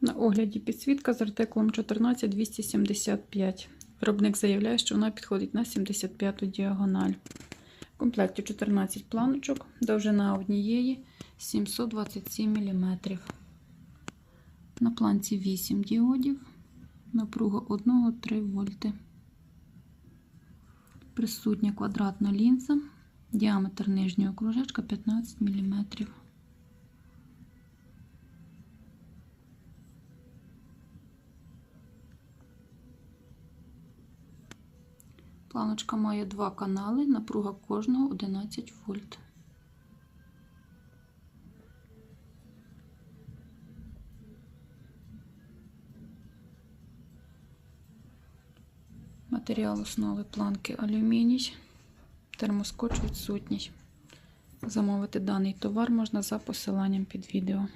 На огляді підсвітка з артикулом 14275. Виробник заявляє, що вона підходить на 75-ту діагональ. В комплекті 14 планочок, довжина однієї 727 мм. На планці 8 діодів, напруга 1-3 вольти. Присутня квадратна лінза, діаметр нижнього кружечка 15 мм. Планочка має два канали, напруга кожного 11 вольт. Матеріал основи планки алюміній, термоскоч відсутній. Замовити даний товар можна за посиланням під відео.